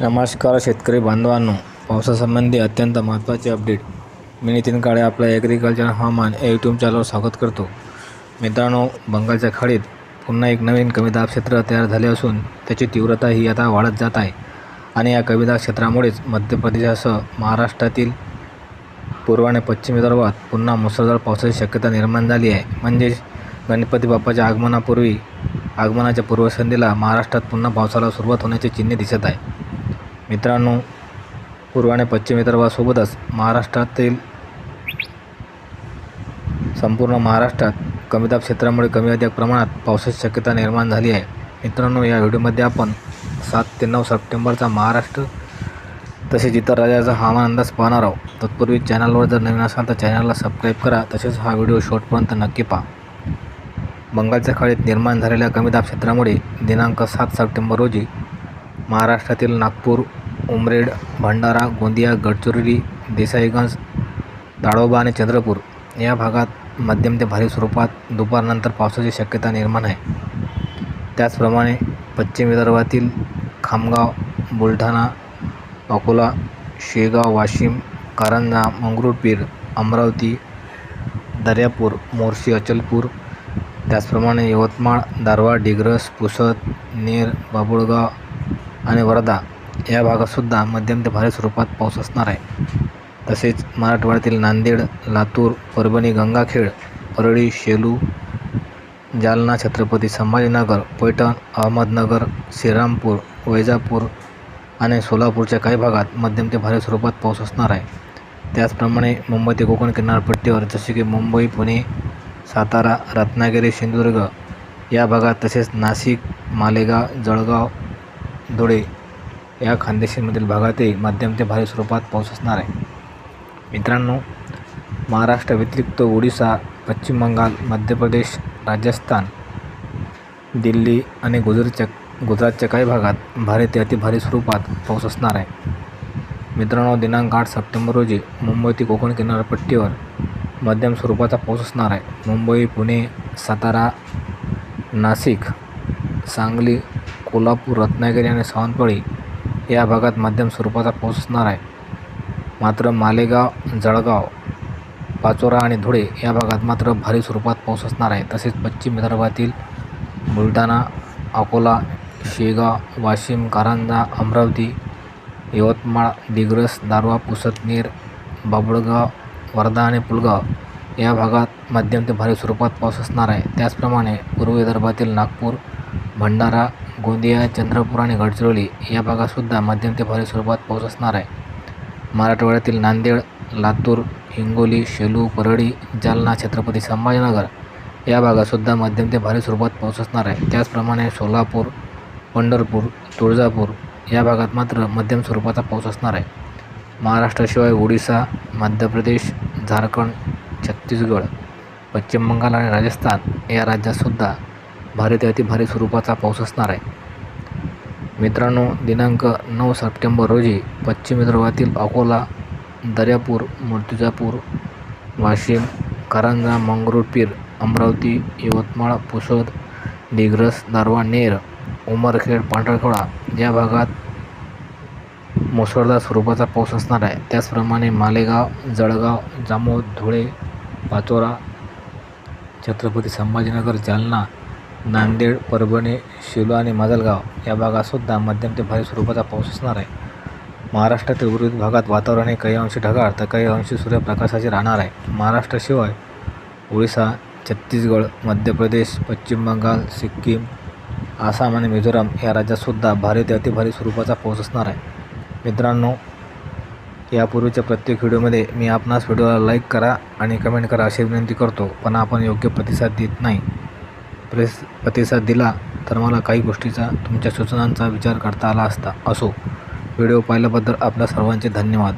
नमस्कार शेतकरी बांधवांनो. पावसासंबंधी अत्यंत महत्त्वाचे अपडेट. मी नितीन काळे आपल्या ॲग्रिकल्चर हवामान या यूट्यूब चॅनलवर स्वागत करतो. मित्रांनो बंगालच्या खाडीत पुन्हा एक नवीन कमी दाब क्षेत्र तयार झाले असून त्याची तीव्रता ही आता वाढत जात आहे. आणि या कमी दाब क्षेत्रामुळेच मध्य प्रदेशासह महाराष्ट्रातील पूर्व आणि पश्चिम विदर्भात पुन्हा मुसळधार पावसाची शक्यता निर्माण झाली आहे. म्हणजेच गणपती बाप्पाच्या आगमनापूर्वी आगमनाच्या पूर्वसंध्येला महाराष्ट्रात पुन्हा पावसाला सुरुवात होण्याची चिन्हे दिसत आहे मित्रांनो पूर्व आणि पश्चिम विदर्भासोबतच महाराष्ट्रातील संपूर्ण महाराष्ट्रात कमी दाब क्षेत्रामुळे कमी अधिक प्रमाणात पावसाची शक्यता निर्माण झाली आहे. मित्रांनो या व्हिडिओमध्ये आपण सात ते नऊ सप्टेंबरचा महाराष्ट्र तसेच इतर राज्याचा हवामान अंदाज पाहणार आहोत. तत्पूर्वी चॅनलवर जर नवीन असाल तर चॅनलला सबस्क्राईब करा तसेच हा व्हिडिओ शॉर्टपर्यंत नक्की पहा. बंगालच्या खाडीत निर्माण झालेल्या कमी दाब क्षेत्रामुळे दिनांक सात सप्टेंबर रोजी महाराष्ट्रातील नागपूर उमरेड भंडारा गोंदिया गडचिरोली देसाईगंज ताडोबा आणि चंद्रपूर या भागात मध्यम ते भारी स्वरूपात दुपारनंतर पावसाची शक्यता निर्माण आहे. त्याचप्रमाणे पश्चिम विदर्भातील खामगाव बुलढाणा अकोला शेगाव वाशिम कारंजा मंगरुळपीर अमरावती दर्यापूर मोर्शी अचलपूर त्याचप्रमाणे यवतमाळ दारवा डिग्रस पुसद नेर बाबुळगाव आणि वर्धा या भागातसुद्धा मध्यम ते भारी स्वरूपात पाऊस असणार आहे. तसेच मराठवाड्यातील नांदेड लातूर परभणी गंगाखेड परळी शेलू जालना छत्रपती संभाजीनगर पैठण अहमदनगर श्रीरामपूर वैजापूर आणि सोलापूरच्या काही भागात मध्यम ते भारी स्वरूपात पाऊस असणार आहे. त्याचप्रमाणे मुंबई ते कोकण किनारपट्टीवर जसे की मुंबई पुणे सातारा रत्नागिरी सिंधुदुर्ग या भागात तसेच नाशिक मालेगाव जळगाव धुळे या खानदेशीमधील भागातही मध्यम ते भारी स्वरूपात पाऊस असणार आहे. मित्रांनो महाराष्ट्र व्यतिरिक्त ओडिसा पश्चिम बंगाल मध्य प्रदेश राजस्थान दिल्ली आणि गुजरातच्या गुजरातच्या काही भागात भारी ते अतिभारी स्वरूपात पाऊस असणार आहे. मित्रांनो दिनांक आठ सप्टेंबर रोजी मुंबई ते कोकण किनारपट्टीवर मध्यम स्वरूपाचा पाऊस असणार आहे. मुंबई पुणे सातारा नाशिक सांगली कोल्हापूर रत्नागिरी आणि सावंतवाडी या भागात मध्यम स्वरूपाचा पाऊस असणार आहे. मात्र मालेगाव जळगाव पाचोरा आणि धुळे या भागात मात्र भारी स्वरूपात पाऊस असणार आहे. तसेच पश्चिम विदर्भातील बुलढाणा अकोला शेगाव वाशिम कारंजा अमरावती यवतमाळ दिग्रस दारवा पुसतनेर बाबुळगाव वर्धा आणि पुलगाव या भागात मध्यम ते भारी स्वरूपात पाऊस असणार आहे. त्याचप्रमाणे पूर्व विदर्भातील नागपूर भंडारा गोंदिया चंद्रपूर आणि गडचिरोली या भागातसुद्धा मध्यम ते भारी स्वरूपात पाऊस असणार आहे. मराठवाड्यातील नांदेड लातूर हिंगोली शेलू परळी जालना छत्रपती संभाजीनगर या भागातसुद्धा मध्यम ते भारी स्वरूपात पाऊस असणार आहे. त्याचप्रमाणे सोलापूर पंढरपूर तुळजापूर या भागात मात्र मध्यम स्वरूपाचा पाऊस असणार आहे. महाराष्ट्राशिवाय ओडिसा मध्य प्रदेश झारखंड छत्तीसगड पश्चिम बंगाल आणि राजस्थान या राज्यातसुद्धा भारी ते अतिभारी स्वरूपाचा पाऊस असणार आहे. मित्रांनो दिनांक नऊ सप्टेंबर रोजी पश्चिम विदर्भातील अकोला दर्यापूर मूर्तिजापूर वाशिम कारंजा मंगरुळपीर अमरावती यवतमाळ पुसद दिग्रस दारवा नेर उमरखेड पांढरखोळा या भागात मुसळधार स्वरूपाचा पाऊस असणार आहे. त्याचप्रमाणे मालेगाव जळगाव जामोद धुळे पाचोरा छत्रपती संभाजीनगर जालना नांदेड परभणी शिलो आणि माजलगाव या भागातसुद्धा मध्यम ते भारी स्वरूपाचा पाऊस असणार आहे. महाराष्ट्रातील उर्वरित भागात वातावरण हे काही अंशी ढगाळ तर काही अंशी सूर्यप्रकाशाचे राहणार आहे. महाराष्ट्राशिवाय ओडिसा छत्तीसगड मध्य प्रदेश पश्चिम बंगाल सिक्कीम आसाम आणि मिझोराम या राज्यातसुद्धा भारी ते अतिभारी स्वरूपाचा पाऊस असणार आहे. मित्रांनो यापूर्वीच्या प्रत्येक व्हिडिओमध्ये मी आपणास व्हिडिओला लाईक करा आणि कमेंट करा अशी विनंती करतो पण आपण योग्य प्रतिसाद देत नाही. प्रेस प्रतिसाद दिला तर मला काही गोष्टीचा तुमच्या सूचनांचा विचार करता आला असता. असो. व्हिडिओ पाहिल्याबद्दल आपल्या सर्वांचे धन्यवाद.